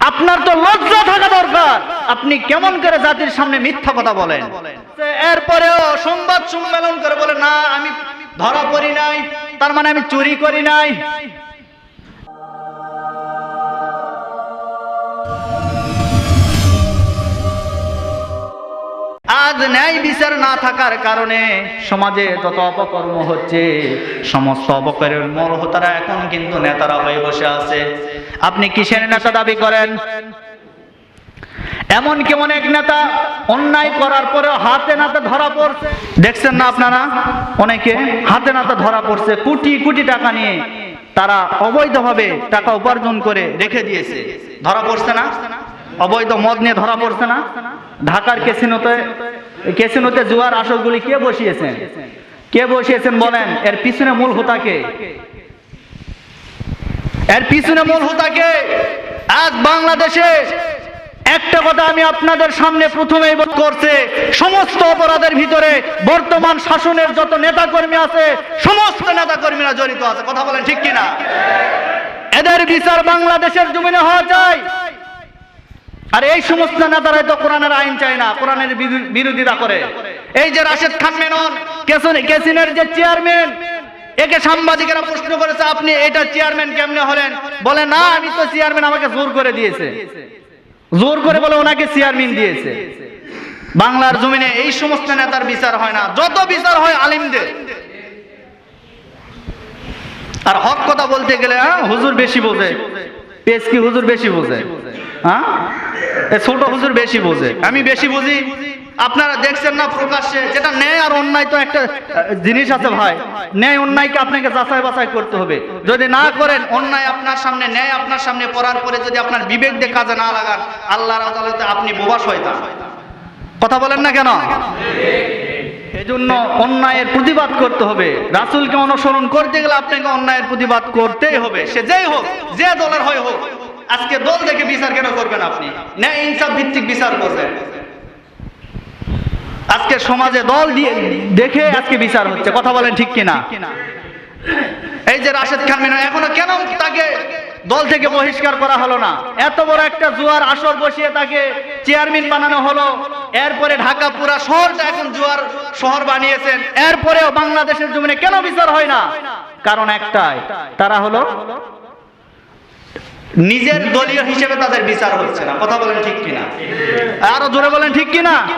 আপনার তো লজ্জা থাকা দরকার। আপনি কেমন করে জাতির সামনে মিথ্যা কথা বলেন? এরপরেও সংবাদ সম্মেলন করে বলে, না, আমি ধরা পড়ি নাই, তার মানে আমি চুরি করি নাই। আজ ন্যায় বিচার না থাকার কারণে সমাজে যত অপকর্ম হচ্ছে, সমস্ত অপকর্মের মূল হোতারা এখন কিন্তু নেতারা হয়ে বসে আছে। আপনি কিসের নেতা দাবি করেন? এমন কেমন এক নেতা অন্যায় করার পরেও হাতে নাতে ধরা পড়ছে। দেখছেন না আপনারা? অনেকে হাতে নাতে ধরা পড়ছে, কোটি কোটি টাকা নিয়ে। তারা অবৈধভাবে টাকা উপার্জন করে রেখে দিয়েছে। ধরা পড়ছে না? অবৈধ মদ নিয়ে ধরা পড়ছে না? ঢাকার কেসিনোতে কেসিনোতে জুয়ার আসরগুলি কে বসিয়েছেন? কে বসিয়েছেন বলেন? এর পিছনে মূল হোতাকে এর পিছনে মূল হোতাকে আজ বাংলাদেশে একটা কথা আমি আপনাদের সামনে প্রথমেই করছে, সমস্ত অপরাধের ভিতরে বর্তমান শাসনের যত নেতাকর্মী আছে, সমস্ত নেতাকর্মীরা জড়িত আছে। কথা বলেন ঠিক কিনা? এদের বিচার বাংলাদেশের জমিনে হওয়া চাই। আর এই সমস্ত নেতারাই তো কোরআনের আইন চায় না, কোরআনের বিরো- বিরোধিতা করে। এই যে রাশেদ খান মেনন কেসিনের যে চেয়ারম্যান একে সাংবাদিকেরা প্রশ্ন করেছে, আপনি এটা চেয়ারম্যান কেমনে হলেন? বলে, না, আমি তো চেয়ারম্যান আমাকে জোর করে দিয়েছে। জোর করে বলে, ওনাকে চেয়ারম্যান দিয়েছে। বাংলার জমিনে এই সমস্ত নেতার বিচার হয় না। যত বিচার হয় আলিমদের। আর হক কথা বলতে গেলে হুজুর বেশি বোঝে। পেস কি হুজুর বেশি বোঝে। হ্যাঁ ছোট হুজুর বেশি বোঝে। আমি বেশি বুঝি। আপনারা দেখছেন না প্রকাশ্যে, যেটা ন্যায় আর অন্যায় তো একটা জিনিস আছে ভাই। ন্যায় অন্যায়কে আপনাকে যাচাই বাছাই করতে হবে। যদি না করেন, অন্যায় আপনার সামনে, ন্যায় আপনার সামনে পড়ার পরে যদি আপনার বিবেক দিয়ে কাজে না লাগান, আল্লাহর আদালতে আপনি বোবা শয়তান। কথা বলেন না কেন? এজন্য অন্যায়ের প্রতিবাদ করতে হবে। রাসূলকে অনুসরণ করতে গেলে আপনাকে অন্যায়ের প্রতিবাদ করতেই হবে। সে যেই হোক, যে দলের হয় হোক, আজকে দল দেখে বিচার কেন করবেন আপনি? ন্যায় ইনসাফ ভিত্তিক বিচার করবেন। আজকে সমাজে দল দিয়ে দেখে আজকে বিচার হচ্ছে। কথা বলেন ঠিক কিনা? এই যে রাশেদ খান মেনন এখনও কেন তাকে দল থেকে বহিষ্কার করা হলো না? এত বড় একটা জুয়ার আসর বসিয়ে তাকে চেয়ারম্যান বানানো হলো। এরপরে ঢাকা পুরা শহরটা এখন জুয়ার শহর বানিয়েছেন। এরপরেও বাংলাদেশের জমিনে কেন বিচার হয় না? কারণ একটাই, তারা হলো নিজের দলীয় হিসেবে তাদের বিচার হচ্ছে না। কথা বলেন ঠিক কিনা? আরও জোরে বলেন ঠিক কিনা?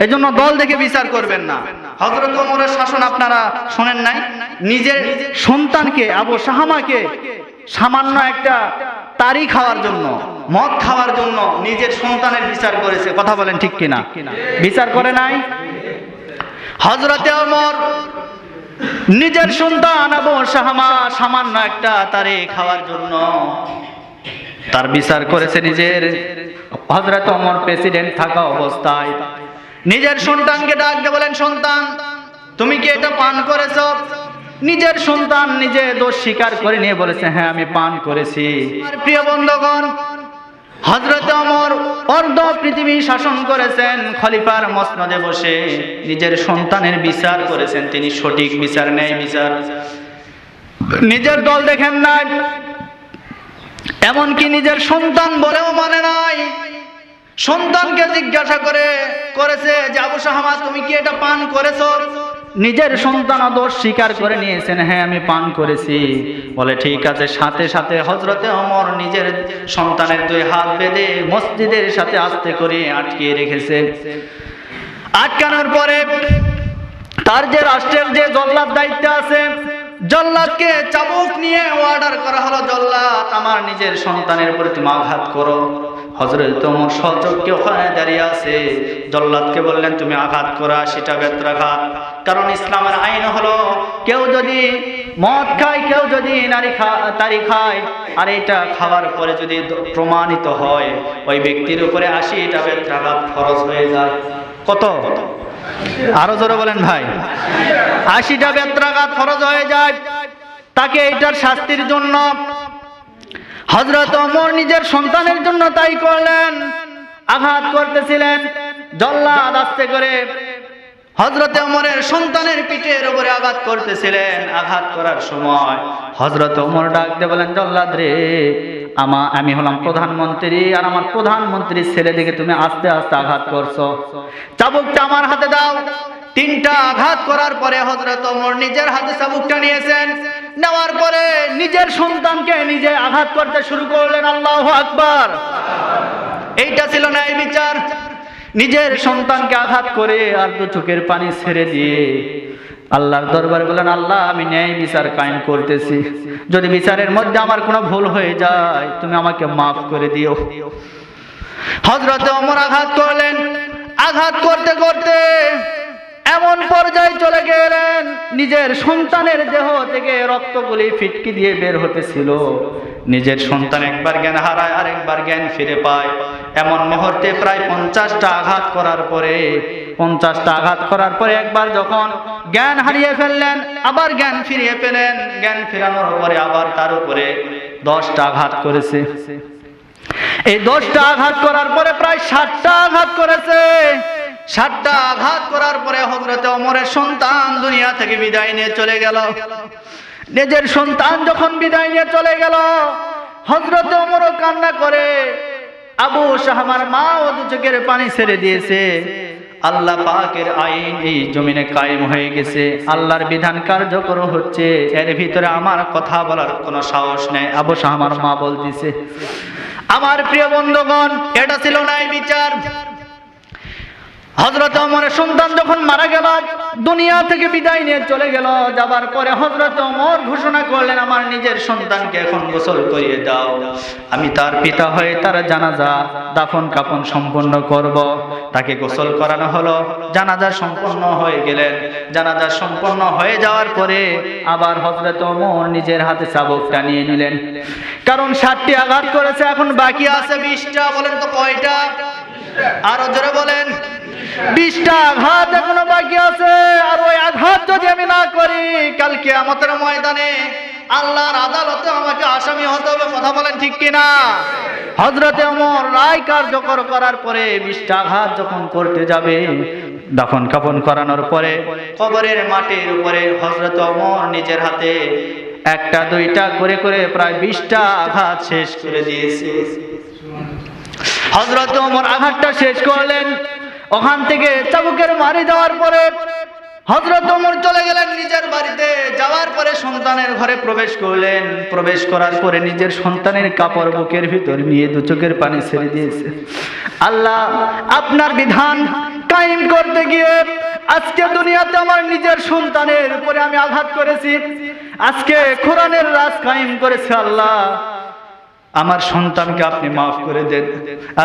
এজন্য দল দেখে বিচার করবেন না। হজরত ওমরের শাসন আপনারা শোনেন নাই? নিজের সন্তানকে, আবু সাহামাকে সামান্য একটা তারি খাওয়ার জন্য, মদ খাওয়ার জন্য নিজের সন্তানের বিচার করেছে। কথা বলেন ঠিক কিনা? বিচার করে নাই? হজরতে ওমর নিজের সন্তান আবু সাহামা সামান্য একটা তারে খাওয়ার জন্য তার বিচার করেছে নিজের। হজরত অমর প্রেসিডেন্ট থাকা অবস্থায়। নিজের সন্তানকে ডাক দিয়ে বলেন, সন্তান, তুমি কি এটা পান করেছ? নিজের সন্তান নিজে দোষ স্বীকার করে নিয়ে বলেছে হ্যাঁ আমি পান করেছি। প্রিয় বন্ধুগণ হজরত অমর অর্ধ পৃথিবী শাসন করেছেন, খলিফার মসনদে বসে নিজের সন্তানের বিচার করেছেন। তিনি সঠিক বিচার নেয় বিচার। নিজের দল দেখেন নাই এমনকি নিজের সন্তান বলেও মানে নাই। সন্তানকে জিজ্ঞাসা করে, করেছে যে, আবু সাহামা তুমি কি এটা পান করেছ? নিজের সন্তান দোষ স্বীকার করে নিয়েছেন হ্যাঁ আমি পান করেছি। বলে, ঠিক আছে। সাথে সাথে হজরতে অমর নিজের সন্তানের দুই হাত বেঁধে মসজিদের সাথে আস্তে করে আটকিয়ে রেখেছে। আটকানোর পরে তার যে রাষ্ট্রের যে জল্লাদ দায়িত্ব আছে জল্লাদকে চাবুক নিয়ে অর্ডার করা হলো, জল্লাদ, আমার নিজের সন্তানের উপরে তুমি আঘাত করো। হজরত তোমার সচককে ওখানে দাঁড়িয়ে আছে। জল্লাদকে বললেন, তুমি আঘাত করা, সেটা বেত্রাঘাত। কারণ ইসলামের আইন হলো, কেউ যদি মদ খায়, কেউ যদি নারী খা, তারি খায়, আর এটা খাওয়ার পরে যদি প্রমাণিত হয়, ওই ব্যক্তির উপরে আসি এটা বেত্রাঘাত খরচ হয়ে যায়। কত? আরও জোরে বলেন ভাই। আশিটা বেত্রাঘাত খরচ হয়ে যায়। তাকে এইটার শাস্তির জন্য হজরত অমর নিজের সন্তানের জন্য তাই করলেন। আঘাত করতেছিলেন। জল্লাদ আস্তে করে হজরতে অমরের সন্তানের পিঠের উপরে আঘাত করতেছিলেন, আঘাত করার সময় হজরত অমর ডাকতে বলেন, জল্লাদ রে, আমা, আমি হলাম প্রধানমন্ত্রী আর আমার প্রধানমন্ত্রীর ছেলে দিকে তুমি আস্তে আস্তে আঘাত করছ। চাবুকটা আমার হাতে দাও। তিনটা আঘাত করার পরে হজরত ওমর নিজের হাতে চাবুকটা নিয়েছেন। নেওয়ার পরে নিজের সন্তানকে নিজে আঘাত করতে শুরু করলেন, আল্লাহ আকবার। এইটা ছিল না এই বিচার। নিজের সন্তানকে আঘাত করে আর দু চোখের পানি ছেড়ে দিয়ে আল্লাহর দরবারে বলেন, আল্লাহ, আমি ন্যায় বিচার কায়েম করতেছি। যদি বিচারের মধ্যে আমার কোনো ভুল হয়ে যায়, তুমি আমাকে মাফ করে দিও। হজরতে অমর আঘাত করলেন। আঘাত করতে করতে এমন পর্যায়ে চলে গেলেন, নিজের সন্তানের দেহ থেকে রক্তগুলি ফিটকি দিয়ে বের হতেছিল। নিজের সন্তান একবার জ্ঞান হারায় আর একবার জ্ঞান ফিরে পায়। এমন মুহূর্তে প্রায় পঞ্চাশটা আঘাত করার পরে, পঞ্চাশটা আঘাত করার পরে একবার যখন জ্ঞান হারিয়ে ফেললেন, আবার জ্ঞান ফিরিয়ে পেলেন। জ্ঞান ফেরানোর পরে আবার তার উপরে দশটা আঘাত করেছে। এই দশটা আঘাত করার পরে প্রায় ষাটটা আঘাত করেছে। ষাটটা আঘাত করার পরে হজরতে অমরের সন্তান দুনিয়া থেকে বিদায় নিয়ে চলে গেল। নিজের সন্তান যখন বিদায় নিয়ে চলে গেল হজরত অমরও কান্না করে, আবু শাহমার মা ও চোখের পানি ছেড়ে দিয়েছে। আল্লাহ পাকের আইন এই জমিনে কায়েম হয়ে গেছে। আল্লাহর বিধান কার্যকর হচ্ছে। এর ভিতরে আমার কথা বলার কোনো সাহস নেই, আবু শাহমার মা বলতেছে, আমার প্রিয় বন্ধুগণ, এটা ছিল না বিচার। হজরত অমরের সন্তান যখন মারা গেল, দুনিয়া থেকে বিদায় নিয়ে চলে গেল, যাবার পরে হজরত অমর ঘোষণা করলেন, আমার নিজের সন্তানকে এখন গোসল করিয়ে দাও। আমি তার পিতা হয়ে তার জানাজা, দাফন কাপন সম্পন্ন করব। তাকে গোসল করানো হলো। জানাজা সম্পন্ন হয়ে গেলেন। জানাজা সম্পন্ন হয়ে যাওয়ার পরে আবার হজরত অমর নিজের হাতে চাবকটা নিয়ে নিলেন। কারণ ষাটটি আঘাত করেছে, এখন বাকি আছে বিশটা। বলেন তো কয়টা? আরও জোরে বলেন। বিশটা আঘাত এখনও বাকি আছে, আর ওই আঘাত যদি আমি না করি কালকে আমাদের ময়দানে অমর দাফন কাফন করানোর পরে কবরের মাটির উপরে হজরত অমর নিজের হাতে একটা, দুইটা করে করে প্রায় বিশটা আঘাত শেষ করে দিয়েছে। হজরত ওমর আঘাতটা শেষ করলেন। ওখান থেকে চাবুকের মারি দেওয়ার পরে হজরত ওমর চলে গেলেন নিজের বাড়িতে। যাওয়ার পরে সন্তানের ঘরে প্রবেশ করলেন। প্রবেশ করার পরে নিজের সন্তানের কাপড় বুকের ভিতর নিয়ে দু চোখের পানি ছেড়ে দিয়েছে। আল্লাহ, আপনার বিধান কায়েম করতে গিয়ে আজকে দুনিয়াতে আমার নিজের সন্তানের উপরে আমি আঘাত করেছি। আজকে কোরআনের রাজ কায়েম করেছে আল্লাহ। আমার সন্তানকে আপনি মাফ করে দেন।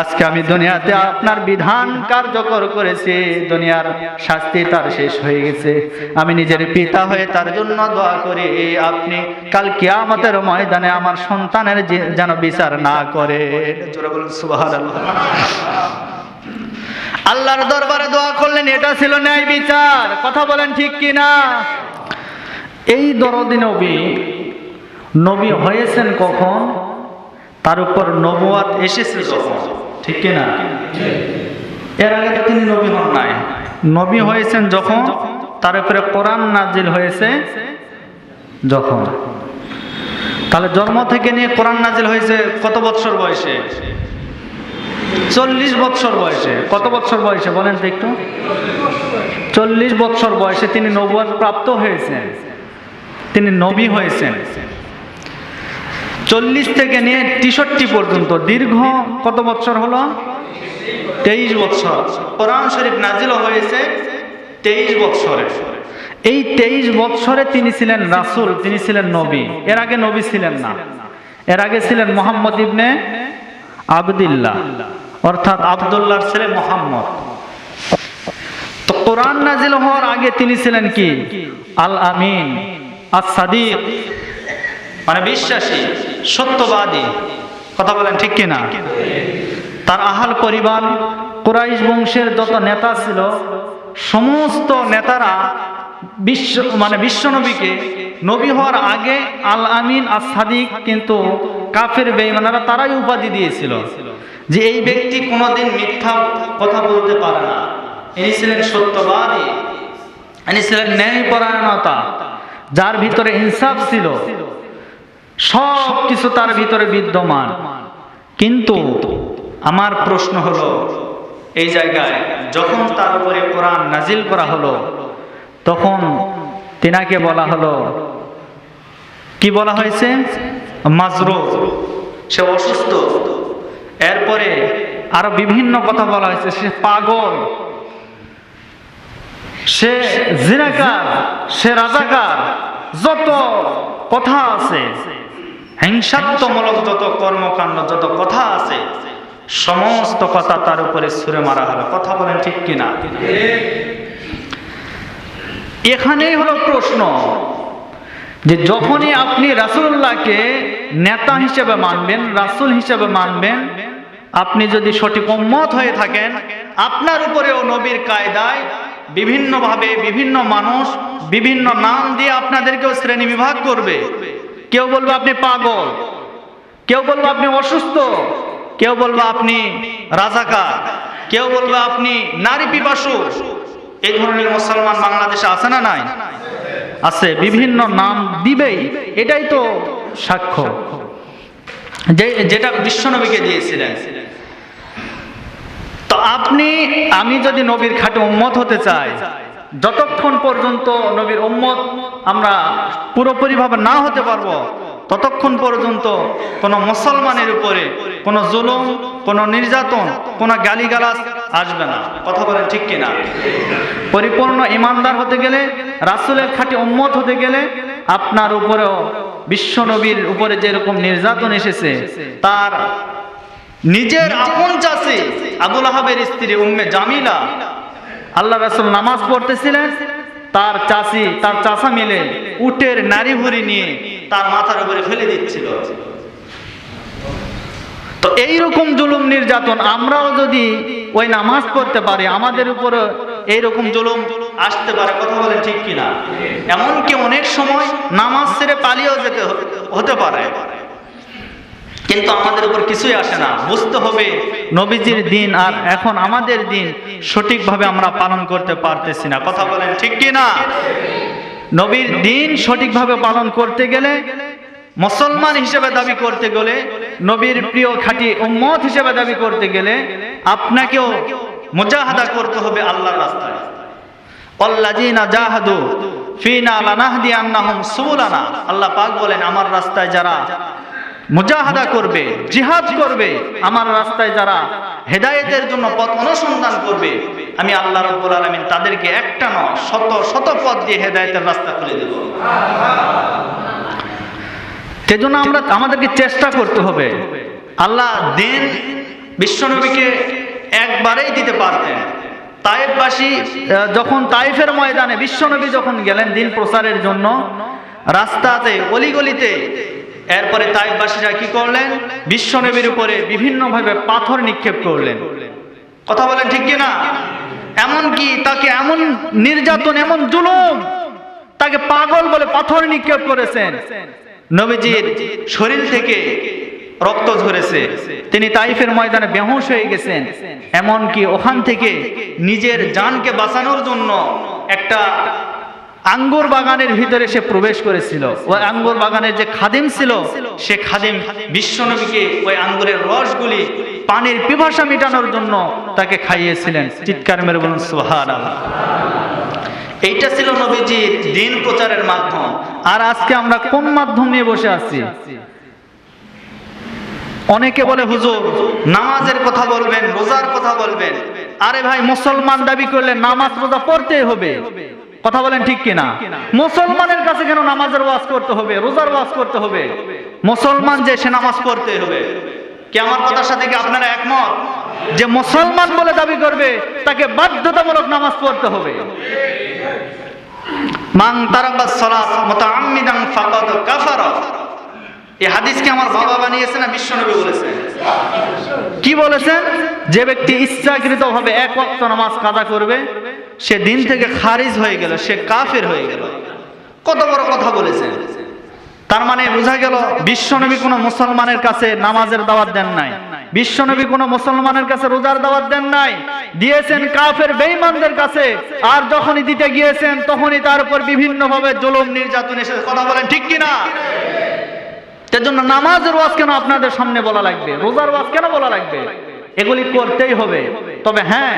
আজকে আমি দুনিয়াতে আপনার বিধান কার্যকর করেছি। দুনিয়ার শাস্তি তার শেষ হয়ে গেছে। আমি নিজের পিতা হয়ে তার জন্য দোয়া করি। আপনি কাল কিয়ামতের ময়দানে আমার সন্তানের যেন বিচার না করে। আল্লাহর দরবারে দোয়া করলেন, এটা ছিল ন্যায় বিচার। কথা বলেন ঠিক কি না এই দরদি নবী নবী হয়েছেন কখন? তার উপর নবুয়াত এসেছে ঠিক কি না এর আগে তো তিনি নবী হন নাই। নবী হয়েছেন যখন, তার উপরে কোরআন নাজিল হয়েছে যখন। তাহলে জন্ম থেকে নিয়ে কোরআন নাজিল হয়েছে কত বৎসর বয়সে? চল্লিশ বৎসর বয়সে। কত বৎসর বয়সে, বলেন তো একটু। চল্লিশ বৎসর বয়সে তিনি নবুয়াত প্রাপ্ত হয়েছেন। তিনি নবী হয়েছেন। চল্লিশ থেকে নিয়ে তেষট্টি পর্যন্ত। দীর্ঘ কত বছর হলো? তেইশ বছর কোরআন শরীফ নাজিল হয়েছে তেইশ বছরে এই তেইশ বছরে তিনি ছিলেন রাসূল তিনি ছিলেন নবী। এর আগে নবী ছিলেন না। এর আগে ছিলেন মোহাম্মদ ইবনে আবদুল্লাহ অর্থাৎ আবদুল্লাহর ছেলে মোহাম্মদ। তো কোরআন নাজিল হওয়ার আগে তিনি ছিলেন কি? আল আমিন আস সাদিক মানে বিশ্বাসী। সত্যবাদী। কথা বলেন ঠিক কিনা? তার আহাল পরিবার, কুরাইশ বংশের যত নেতা ছিল, সমস্ত নেতারা বিশ্ব মানে বিশ্বনবীকে নবী হওয়ার আগে আল আমিন আর সাদিক কিন্তু কাফের বেইমানারা তারাই উপাধি দিয়েছিল। যে এই ব্যক্তি কোনোদিন মিথ্যা কথা বলতে পারে না। ইনি ছিলেন সত্যবাদী। ইনি ছিলেন ন্যায়পরায়ণতা। যার ভিতরে ইনসাফ ছিল। সব কিছু তার ভিতরে বিদ্যমান। কিন্তু আমার প্রশ্ন হলো, এই জায়গায় যখন তার উপরে কোরআন নাজিল করা হলো, তখন তিনাকে বলা হলো, কি বলা হয়েছে? মাজরু। সে অসুস্থ। এরপরে আরও বিভিন্ন কথা বলা হয়েছে, সে পাগল। সে জিনাকার, সে রাজাকার, যত কথা আছে হিংসাত্মমূলক যত কর্মকাণ্ড, যত কথা আছে, সমস্ত কথা তার উপরে সুরে মারা হলো। কথা বলেন ঠিক কিনা? এখানেই হলো প্রশ্ন যে যখনই আপনি রাসুল্লাহকে নেতা হিসেবে মানবেন, রাসুল হিসেবে মানবেন, আপনি যদি সঠিক উম্মত হয়ে থাকেন, আপনার উপরেও নবীর কায়দায় বিভিন্নভাবে বিভিন্ন মানুষ বিভিন্ন নাম দিয়ে আপনাদেরকেও শ্রেণি বিভাগ করবে। কেউ বলবে আপনি পাগল, কেউ বলবে আপনি অসুস্থ, কেউ বলবে আপনি রাজাকার, কেউ বলবে আপনি নারী পিপাসু। এই ধরনের মুসলমান বাংলাদেশে আছে না নাই? আছে, বিভিন্ন নাম দিবেই, এটাই তো সাক্ষ্য। যে, যেটা বিশ্বনবীকে দিয়েছিলেন। তো আপনি, আমি যদি নবীর খাটে উম্মত হতে চাই যতক্ষণ পর্যন্ত নবীর উম্মত আমরা পুরোপুরিভাবে না হতে পারব, ততক্ষণ পর্যন্ত কোনো মুসলমানের উপরে কোনো জুলুম, কোনো নির্যাতন, কোনো গালিগালাজ আসবে না। কথা বলেন ঠিক কিনা? পরিপূর্ণ ইমানদার হতে গেলে, রাসুলের খাঁটি উম্মত হতে গেলে আপনার উপরেও বিশ্ব নবীর উপরে যেরকম নির্যাতন এসেছে, তার নিজের আপন চাষে আবুল আহাবের স্ত্রী উম্মে জামিলা আল্লাহ রাসুল নামাজ পড়তেছিলেন, তার চাষি তার চাষা মিলে উটের নারী ভুরি নিয়ে তার মাথার উপরে ফেলে দিচ্ছিল। তো এইরকম জুলুম নির্যাতন আমরাও যদি ওই নামাজ পড়তে পারি, আমাদের উপরে এইরকম জুলুম আসতে পারে, কথা বলেন ঠিক কিনা? এমনকি অনেক সময় নামাজ ছেড়ে পালিয়েও যেতে হতে পারে। কিন্তু আমাদের উপর কিছুই আসে না। বুঝতে হবে নবীজির দিন আর এখন আমাদের দিন সঠিকভাবে আমরা পালন করতে পারতেছি না। কথা বলেন ঠিক কি না? নবীর দিন সঠিকভাবে পালন করতে গেলে মুসলমান হিসেবে দাবি করতে গেলে, নবীর প্রিয় খাঁটি উম্মত হিসেবে দাবি করতে গেলে আপনাকেও মুজাহাদা করতে হবে আল্লাহর রাস্তায়। অল্লাজিনা জাহাদু ফিনা লানাহদি সুবুলানা। আল্লাহ পাক বলেন, আমার রাস্তায় যারা মুজাহাদা করবে, জিহাদ করবে। আমার রাস্তায় যারা হেদায়েতের জন্য পথ অনুসন্ধান করবে, আমি আল্লাহ রব্বুল আলামিন তাদেরকে একটা নয়, শত শত পথ দিয়ে হেদায়েতের রাস্তা খুলে দেব। সেজন্য আমরা আমাদেরকে চেষ্টা করতে হবে। আল্লাহ দিন বিশ্বনবীকে একবারেই দিতে পারতেন। তাইফবাসী যখন তাইফের ময়দানে বিশ্বনবী যখন গেলেন দিন প্রচারের জন্য, রাস্তাতে অলিগলিতে এরপরে তাইফবাসীরা কি করলেন? বিশ্ব বিশ্বনবীর উপরে বিভিন্নভাবে পাথর নিক্ষেপ করলেন। কথা বলেন ঠিক কি না এমনকি তাকে এমন নির্যাতন, এমন জুলুম তাকে পাগল বলে পাথর নিক্ষেপ করেছেন। নবীজির শরীর থেকে রক্ত ঝরেছে। তিনি তাইফের ময়দানে বেহুশ হয়ে গেছেন। এমনকি ওখান থেকে নিজের জানকে বাঁচানোর জন্য একটা আঙ্গুর বাগানের ভিতরে সে প্রবেশ করেছিল। ওই আঙ্গুর বাগানের যে খাদিম ছিল, সে খাদিম বিশ্বনবীকে ওই আঙ্গুরের রসগুলি, পানির পিপাসা মেটানোর জন্য তাকে খাইয়েছিলেন। চিৎকার মেরে বলুন সুহার এইটা ছিল নবীজির দিন প্রচারের মাধ্যম। আর আজকে আমরা কোন মাধ্যম নিয়ে বসে আছি? অনেকে বলে, হুজুর, নামাজের কথা বলবেন, রোজার কথা বলবেন। আরে ভাই, মুসলমান দাবি করলে নামাজ রোজা পড়তেই হবে। কথা বলেন ঠিক কিনা? মুসলমানের কাছে কেন নামাজের ওয়াজ করতে হবে রোজার ওয়াজ করতে হবে? মুসলমান যে সে নামাজ পড়তে হবে। কি আমার কথার সাথে কি আপনারা একমত? যে মুসলমান বলে দাবি করবে তাকে বাধ্যতামূলক নামাজ পড়তে হবে। মান তারাকাস সালাত মুতাআম্মিদান ফাকাদ কাফারা। এই হাদিসকে আমার বাবা বানিয়েছে না বিশ্বনবী বলেছেন কি বলেছেন যে ব্যক্তি ইচ্ছাকৃত ভাবে এক ওয়াক্ত নামাজ কাজা করবে সে দিন থেকে খারিজ হয়ে গেল, সে কাফের হয়ে গেল। কত বড় কথা বলেছেন তার মানে বোঝা গেল, বিশ্বনবী কোনো মুসলমানের কাছে নামাজের দাওয়াত দেন নাই। বিশ্বনবী কোনো মুসলমানের কাছে রোজার দাওয়াত দেন নাই। দিয়েছেন কাফের বেঈমানদের কাছে। আর যখনই দিতে গিয়েছেন, তখনই তার উপর বিভিন্ন ভাবে জুলুম, নির্যাতন এসে কথা বলেন, ঠিক কিনা? তার জন্য নামাজের ওয়াজ কেন আপনাদের সামনে বলা লাগবে? রোজার ওয়াজ কেন বলা লাগবে? এগুলি করতেই হবে। তবে হ্যাঁ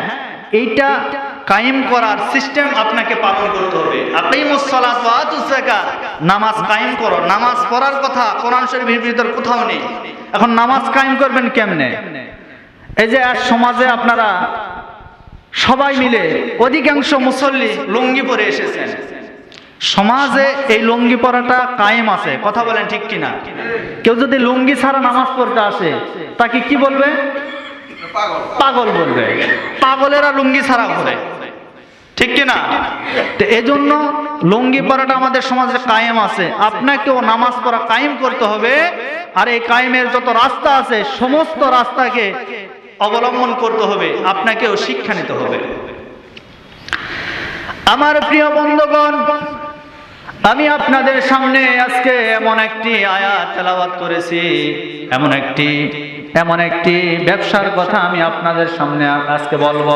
এইটা কায়েম করার সিস্টেম আপনাকে পালন করতে হবে। আপনি মুসলাত নামাজ কায়েম করো। নামাজ পড়ার কথা কোরআন শরীফের ভিতর কোথাও নেই। এখন নামাজ কায়েম করবেন কেমনে? এই যে সমাজে আপনারা সবাই মিলে অধিকাংশ মুসল্লি লুঙ্গি পরে এসেছেন। সমাজে এই লুঙ্গি পরাটা কায়েম আছে। কথা বলেন ঠিক কিনা? কেউ যদি লুঙ্গি ছাড়া নামাজ পড়তে আসে তাকে কি বলবে? পাগল। বলবে। পাগলেরা লুঙ্গি ছাড়া ঘুরে ঠিক কিনা তো জন্য লুঙ্গি পরাটা আমাদের সমাজে কায়েম আছে। আপনাকেও নামাজ পড়া কায়েম করতে হবে। আর এই কায়েমের যত রাস্তা আছে, সমস্ত রাস্তাকে অবলম্বন করতে হবে। আপনাকেও শিক্ষা নিতে হবে। আমার প্রিয় বন্ধুগণ, আমি আপনাদের সামনে আজকে এমন একটি আয়াত তেলাওয়াত করেছি। এমন একটি এমন একটি ব্যবসার কথা আমি আপনাদের সামনে আজকে বলব।